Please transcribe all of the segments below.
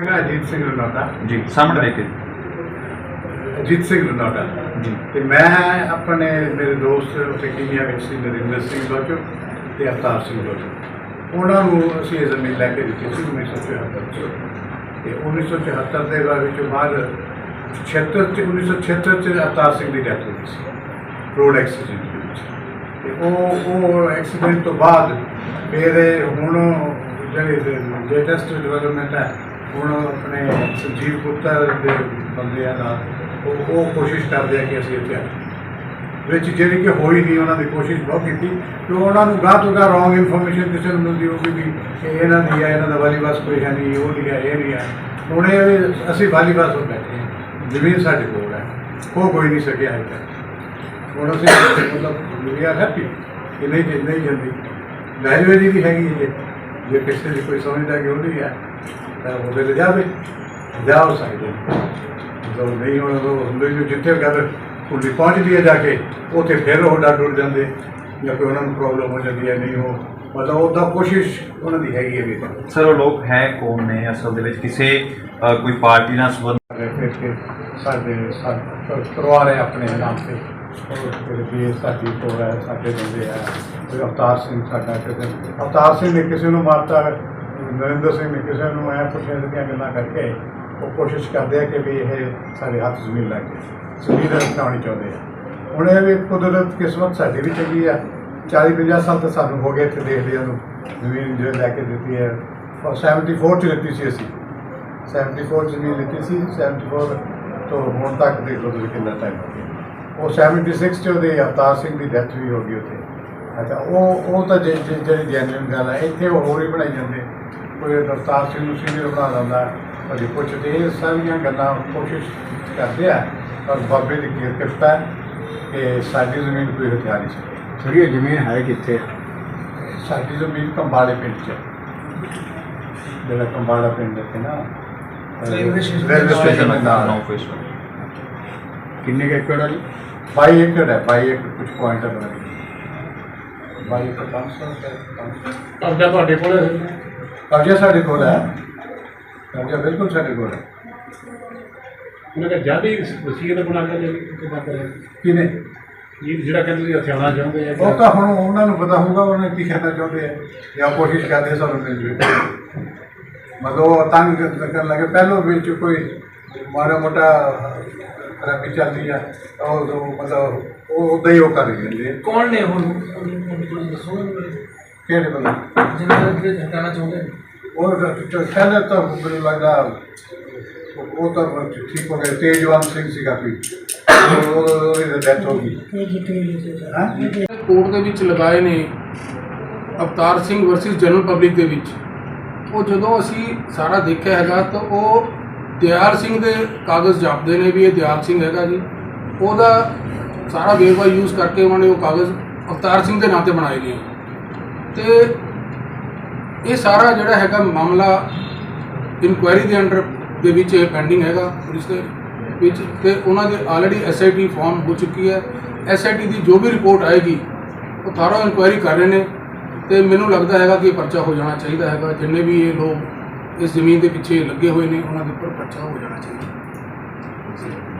ਹੈਗਾ ਅਜੀਤ ਸਿੰਘ ਰੰਧਾਵਾ। ਜੀ ਸਾਹਮਣੇ ਦੇਖ ਕੇ ਅਜੀਤ ਸਿੰਘ ਰੰਧਾਵਾ। ਜੀ। ਤੇ ਮੈਂ ਆਪਣੇ ਮੇਰੇ ਦੋਸਤ ਉੱਥੇ ਕੀਨੀਆ ਵਿੱਚ ਸੀ ਨਰਿੰਦਰ ਸਿੰਘ ਲੋਚੋ ਤੇ ਅਵਤਾਰ ਸਿੰਘ ਲੋਚੋ ਉਹਨਾਂ ਨੂੰ ਅਸੀਂ ਇਹ ਜ਼ਮੀਨ ਲੈ ਕੇ ਦਿੱਤੀ ਸੀ 1974 ਚ। ਤੇ 1974 ਦੇ ਬਾਅਦ ਵਿੱਚ ਬਾਅਦ 76 ਚ 1976 ਚ ਅਵਤਾਰ ਸਿੰਘ ਦੀ ਡੈਥ ਹੋ ਗਈ ਸੀ ਰੋਡ ਐਕਸੀਡੈਂਟ ਦੇ ਵਿੱਚ। ਤੇ ਉਹ ਉਹ ਐਕਸੀਡੈਂਟ ਤੋਂ ਬਾਅਦ ਇਹ ਹੁਣ ਜਿਹੜੇ ਲੇਟੈਸਟ ਡਿਵੈਲਪਮੈਂਟ ਹੈ ਹੁਣ ਆਪਣੇ ਸੰਜੀਵ ਗੁਪਤਾ ਦੇ ਬੰਦੇ ਆ ਨਾਲ ਉਹ ਉਹ ਕੋਸ਼ਿਸ਼ ਕਰਦੇ ਆ ਕਿ ਅਸੀਂ ਇੱਥੇ ਆਈਏ ਵਿੱਚ ਜਿਹੜੀ ਕਿ ਹੋਈ ਨਹੀਂ, ਉਹਨਾਂ ਦੀ ਕੋਸ਼ਿਸ਼ ਬਹੁਤ ਕੀਤੀ। ਕਿ ਉਹਨਾਂ ਨੂੰ ਗਾਹ ਤੋਂ ਗਾਹ ਰੋਂਗ ਇਨਫੋਰਮੇਸ਼ਨ ਕਿਸੇ ਨੂੰ ਮਿਲਦੀ ਹੋਊਗੀ ਵੀ ਇਹਨਾਂ ਦੀ ਹੈ ਇਹਨਾਂ ਦਾ ਵਾਲੀਵਾਸ ਕੋਈ ਹੈ ਉਹ ਨਹੀਂ ਹੈ ਇਹ ਨਹੀਂ ਹੈ ਹੁਣ ਇਹ ਵੀ ਅਸੀਂ ਵਾਲੀਵਾਸ ਹੋ ਬੈਠੇ ਹਾਂ। ਜ਼ਮੀਨ ਸਾਡੇ ਕੋਲ ਹੈ। ਉਹ ਕੋਈ ਨਹੀਂ ਸਕਿਆ ਹੈ ਤੱਕ ਹੁਣ ਅਸੀਂ ਮਤਲਬ ਵੀ ਆਰ ਹੈਪੀ ਕਿ ਨਹੀਂ ਜੀ ਨਹੀਂ ਜਲਦੀ ਵੈਲਿਊ ਦੀ ਹੈਗੀ ਹੈ ਜੇ ਜੇ ਕਿਸੇ ਦੀ ਕੋਈ ਸਮਝਦਾ ਕਿ ਉਹ ਨਹੀਂ ਹੈ ਤਾਂ ਉਹ ਵੇਲੇ ਜਾਵੇ ਜਾਓ ਸਾਈਡ ਜੋ ਨਹੀਂ ਹੁਣ ਉਹ ਹੁੰਦੇ ਜੋ ਜਿੱਥੇ ਗੱਲ ਕੁੜੀ ਪਹੁੰਚਦੀ ਹੈ ਜਾ ਕੇ ਉੱਥੇ ਫਿਰ ਉਹ ਡਰ ਡੁੱਟ ਜਾਂਦੇ। ਜਾਂ ਕੋਈ ਉਹਨਾਂ ਨੂੰ ਪ੍ਰੋਬਲਮ ਹੋ ਜਾਂਦੀ ਹੈ ਨਹੀਂ ਉਹ ਮਤਲਬ ਉਹਦਾ ਕੋਸ਼ਿਸ਼ ਉਹਨਾਂ ਦੀ ਹੈਗੀ ਹੈ ਵੀ ਤਾਂ। ਸਰ ਉਹ ਲੋਕ ਹੈ ਕੌਣ ਨੇ ਅਸਲ ਦੇ ਵਿੱਚ? ਕਿਸੇ ਕੋਈ ਪਾਰਟੀ ਨਾਲ ਸੰਬੰਧ ਫਿਰ ਕੇ ਸਾਡੇ ਸਾਡੇ ਪਰਿਵਾਰ ਹੈ ਆਪਣੇ ਨਾਮ ਤੇ। ਉਹ ਸਾਡੀ ਕੋਲ ਹੈ ਸਾਡੇ ਬੰਦੇ ਆ ਕੋਈ ਅਵਤਾਰ ਸਿੰਘ ਸਾਡਾ ਕਿਸੇ ਅਵਤਾਰ ਸਿੰਘ ਨੇ ਕਿਸੇ ਨੂੰ ਮਾਰਤਾ, ਨਰਿੰਦਰ ਸਿੰਘ ਨੇ ਕਿਸੇ ਨੂੰ, ਐ ਪੁੱਛਿਆ ਦੀਆਂ ਗੱਲਾਂ ਕਰਕੇ ਉਹ ਕੋਸ਼ਿਸ਼ ਕਰਦੇ ਆ ਕਿ ਵੀ ਇਹ ਸਾਡੇ ਹੱਥ ਜ਼ਮੀਨ ਲੱਗ ਜਾਏ ਜ਼ਮੀਨ ਰਖਾਉਣੀ ਚਾਹੁੰਦੇ ਆ। ਹੁਣ ਇਹ ਵੀ ਕੁਦਰਤ ਕਿਸਮਤ ਸਾਡੀ ਵੀ ਚੰਗੀ ਆ। 40 50 ਸਾਲ ਤਾਂ ਸਾਨੂੰ ਹੋ ਗਏ ਇੱਥੇ ਦੇਖਦੇ ਨੂੰ। ਜ਼ਮੀਨ ਜੋ ਲੈ ਕੇ ਦਿੱਤੀ ਹੈ ਔਰ 74 ਚ ਲਿੱਤੀ ਸੀ ਅਸੀਂ। 74 ਜ਼ਮੀਨ ਲਿੱਤੀ ਸੀ 74 ਤੋਂ ਹੁਣ ਤੱਕ ਦੇਖ ਲਓ ਤੁਸੀਂ ਕਿੰਨਾ ਟਾਈਮ ਹੋ ਗਿਆ। ਉਹ 76 ਚ ਉਹਦੇ ਅਵਤਾਰ ਸਿੰਘ ਦੀ ਡੈਥ ਵੀ ਹੋ ਗਈ ਉੱਥੇ। ਅੱਛਾ ਉਹ ਉਹ ਤਾਂ ਜਿਹੜੀ ਜੈਨੂਇਨ ਗੱਲ ਹੈ ਇੱਥੇ ਉਹ ਹੋਰ ਹੀ ਬਣਾਈ ਜਾਂਦੇ। ਕੋਈ ਅਵਤਾਰ ਸਿੰਘ ਨੂੰ ਸੀਨੀਅਰ ਬਣਾ ਦਿੰਦਾ ਕਦੇ ਕੁਛ ਤੇ ਇਹ ਸਾਰੀਆਂ ਗੱਲਾਂ ਕੋਸ਼ਿਸ਼ ਕਰਦੇ ਆ ਪਰ ਬਾਬੇ ਦੀ ਕੀ ਕਿਰਪਾ ਹੈ ਕਿ ਸਾਡੀ ਜ਼ਮੀਨ ਕੋਈ ਹਥਿਆਰ ਨਹੀਂ ਸਕੇ ਸਰ ਇਹ ਜ਼ਮੀਨ ਹੈ ਕਿੱਥੇ? ਸਾਡੀ ਜ਼ਮੀਨ ਕੰਬਾਲੇ ਪਿੰਡ 'ਚ ਹੈ। ਜਿਹੜਾ ਕੰਬਾਲਾ ਪਿੰਡ ਹੈ ਨਾ ਰੇਲਵੇ ਦੇ ਸਟੇਸ਼ਨ ਦਾ ਨਾਮ ਫੇਸ ਕਿੰਨੇ ਕੁ ਏਕੜ ਆ ਜੀ? 22 ਏਕੜ ਹੈ 22 ਏਕੜ ਕੁਝ ਪੁਆਇੰਟ ਹੈ ਬਣਾ 22 ਏਕੜ 500 ਕਬਜ਼ਾ ਤੁਹਾਡੇ ਕੋਲ ਹੈ ਕਬਜ਼ਾ ਸਾਡੇ ਕੋਲ ਹੈ। ਕਬਜ਼ਾ ਬਿਲਕੁਲ ਸਾਡੇ ਕੋਲ ਹੈ। ਉਹਨੇ ਕਿਹਾ ਜ਼ਿਆਦਾ ਵਸੀਅਤ ਬਣਾ ਕੇ ਦੇ ਕਿਦਾਂ ਕਰੇ? ਕਿਨੇ ਇਹ ਜਿਹੜਾ ਕਹਿੰਦੇ ਤੁਸੀਂ ਹਥਿਆਣਾ ਚਾਹੁੰਦੇ ਆ ਉਹ ਤਾਂ ਹੁਣ ਉਹਨਾਂ ਨੂੰ ਪਤਾ ਹੋਊਗਾ ਉਹਨਾਂ ਕੀ ਕਹਿਣਾ ਚਾਹੁੰਦੇ ਆ। ਜਾਂ ਕੋਸ਼ਿਸ਼ ਕਰਦੇ ਸਾਨੂੰ ਮਿਲ ਜਵੇ। ਮਤਲਬ ਉਹ ਤੰਗ ਕਰਨ ਲੱਗੇ। ਪਹਿਲੋਂ ਵਿੱਚ ਕੋਈ ਮਾੜਾ ਮੋਟਾ ਖਰਾਬੀ ਚੱਲਦੀ ਆ ਤਾਂ ਉਹ ਉਹ ਮਤਲਬ ਉਹ ਉਦਾਂ ਹੀ ਉਹ ਕਰ ਦਿੰਦੇ ਆ। ਕੌਣ ਨੇ ਦੱਸੋ ਕਿਹੜੇ ਬੰਦੇ? ਜਿਹਨਾਂ ਦੇ ਹਟਾਣਾ ਚਾਹੁੰਦੇ ਨੇ? ਉਹ ਪਹਿਲੇ ਤਾਂ ਮੈਨੂੰ ਲੱਗਦਾ ਉਹ ਉਹ ਤਾਂ ਠੀਕ ਹੋ ਗਿਆ ਤੇਜਵਾਨ ਸਿੰਘ ਸੀਗਾ ਕੋਈ। ਉਹ- ਉਹ- ਉਹਦੀ ਡੈਥ ਹੋ ਗਈ। ਹਾਂ? ਕੋਰਟ ਦੇ ਵਿੱਚ ਲਗਾਏ ਨੇ Avtar Singh versus general public ਦੇ ਵਿੱਚ। ਉਹ ਜਦੋਂ ਅਸੀਂ ਸਾਰਾ ਦੇਖਿਆ ਹੈਗਾ ਤਾਂ ਉਹ ਦਿਆਲ ਸਿੰਘ ਦੇ ਕਾਗਜ਼ ਜਾਪਦੇ ਨੇ ਵੀ ਇਹ ਦਿਆਲ ਸਿੰਘ ਹੈਗਾ ਜੀ। ਉਹਦਾ ਸਾਰਾ ਵੇਰਵਾ ਯੂਜ਼ ਕਰਕੇ ਉਹਨਾਂ ਨੇ ਉਹ ਕਾਗਜ਼ ਅਵਤਾਰ ਸਿੰਘ ਦੇ ਨਾਂ ਤੇ ਬਣਾਏ ਗਏ ਤੇ ਇਹ ਸਾਰਾ ਜਿਹੜਾ ਹੈਗਾ ਮਾਮਲਾ ਇਨਕੁਆਇਰੀ ਦੇ ਅੰਡਰ ਦੇ ਵਿੱਚ ਇਹ ਪੈਂਡਿੰਗ ਹੈਗਾ ਪੁਲਿਸ ਦੇ ਵਿੱਚ। ਤੇ ਉਹਨਾਂ ਦੇ ਆਲਰੇਡੀ ਐਸਆਈਟੀ ਫਾਰਮ ਹੋ ਚੁੱਕੀ ਹੈ। ਐਸਆਈਟੀ ਦੀ ਜੋ ਵੀ ਰਿਪੋਰਟ ਆਏਗੀ, ਉਹ ਥਾਰੋ ਇਨਕੁਆਇਰੀ ਕਰ ਰਹੇ ਨੇ। ਤੇ ਮੈਨੂੰ ਲੱਗਦਾ ਹੈਗਾ ਕਿ ਇਹ ਪਰਚਾ ਹੋ ਜਾਣਾ ਚਾਹੀਦਾ ਹੈਗਾ। ਜਿੰਨੇ ਵੀ ਇਹ ਲੋਕ ਇਸ ਜ਼ਮੀਨ ਦੇ ਪਿੱਛੇ ਲੱਗੇ ਹੋਏ ਨੇ ਉਹਨਾਂ ਦੇ ਉੱਪਰ ਪਰਚਾ ਹੋ ਜਾਣਾ ਚਾਹੀਦਾ।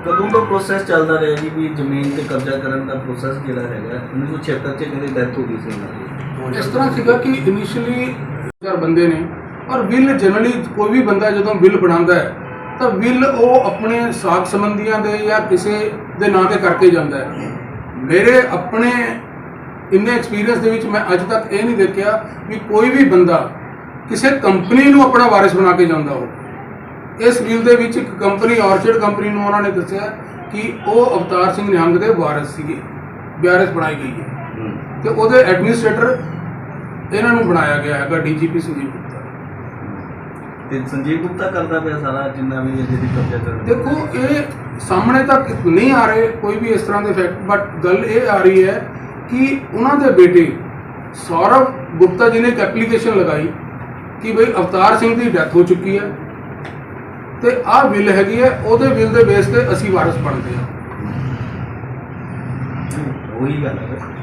ਕਦੋਂ ਤੋਂ ਪ੍ਰੋਸੈਸ ਚੱਲਦਾ ਰਿਹਾ ਜੀ ਵੀ ਜ਼ਮੀਨ ਤੇ ਕਬਜ਼ਾ ਕਰਨ ਦਾ ਪ੍ਰੋਸੈਸ ਜਿਹੜਾ ਹੈਗਾ 1976 ਚ ਕਹਿੰਦੇ ਡੈਥ ਹੋ ਗਈ ਸੀ ਉਹਨਾਂ ਦੀ? ਇਸ ਤਰ੍ਹਾਂ ਸੀਗਾ ਕਿ ਇਨੀਸ਼ੀਅਲੀ ਚਾਰ ਬੰਦੇ ਨੇ ਪਰ ਵਿਲ ਜਨਰਲੀ ਕੋਈ ਵੀ ਬੰਦਾ ਜਦੋਂ ਵਿਲ ਬਣਾਉਂਦਾ ਹੈ ਤਾਂ ਵਿਲ ਉਹ ਆਪਣੇ ਸਾਥ ਸੰਬੰਧੀਆਂ ਦੇ ਜਾਂ ਕਿਸੇ ਦੇ ਨਾਂ ਤੇ ਕਰਕੇ ਜਾਂਦਾ ਹੈ। ਮੇਰੇ ਆਪਣੇ ਇੰਨੇ ਐਕਸਪੀਰੀਅੰਸ ਦੇ ਵਿੱਚ ਮੈਂ ਅੱਜ ਤੱਕ ਇਹ ਨਹੀਂ ਦੇਖਿਆ ਵੀ ਕੋਈ ਵੀ ਬੰਦਾ ਕਿਸੇ ਕੰਪਨੀ ਨੂੰ ਆਪਣਾ ਵਾਰਿਸ ਬਣਾ ਕੇ ਜਾਂਦਾ ਹੋ ਇਸ ਵਿਲ ਦੇ ਵਿੱਚ ਇੱਕ ਕੰਪਨੀ ਆਰਚਰਡ ਕੰਪਨੀ ਨੂੰ ਉਹਨਾਂ ਨੇ ਦੱਸਿਆ ਕਿ ਉਹ ਅਵਤਾਰ ਸਿੰਘ ਨਿਹੰਗ ਦੇ ਵਾਰਿਸ ਸੀਗੇ ਵਾਰਿਸ ਬਣਾਈ ਗਈ ਹੈ। ਤੇ ਉਹਦੇ ਐਡਮਿਨਿਸਟ੍ਰੇਟਰ ਇਹਨਾਂ ਨੂੰ ਬਣਾਇਆ ਗਿਆ ਹੈਗਾ ਡੀਜੀਪੀ ਸੰਜੀਵ ਗੁਪਤਾ। ਤੇ ਸੰਜੀਵ ਗੁਪਤਾ ਕਰਦਾ ਪਿਆ ਸਾਰਾ ਜਿੰਨਾ ਵੀ ਇਹ ਜਿਹੜੀ ਕਬਜ਼ਾ ਕਰਨ ਦੇਖੋ ਇਹ ਸਾਹਮਣੇ ਤੱਕ ਨਹੀਂ ਆ ਰਹੇ ਕੋਈ ਵੀ ਇਸ ਤਰ੍ਹਾਂ ਦੇ ਫੈਕਟ ਬਟ ਗੱਲ ਇਹ ਆ ਰਹੀ ਹੈ ਕਿ ਉਹਨਾਂ ਦੇ ਬੇਟੇ ਸੌਰਵ ਗੁਪਤਾ ਜੀ ਨੇ ਇੱਕ ਐਪਲੀਕੇਸ਼ਨ ਲਗਾਈ ਕਿ ਬਈ ਅਵਤਾਰ ਸਿੰਘ ਦੀ ਡੈਥ ਹੋ ਚੁੱਕੀ ਹੈ ਤੇ ਆਹ ਬਿੱਲ ਹੈਗੀ ਹੈ, ਉਹਦੇ ਬਿੱਲ ਦੇ ਬੇਸ ਤੇ ਅਸੀਂ ਵਾਰਸ ਬਣਦੇ ਹਾਂ। ਉਹੀ ਗੱਲ ਹੈ।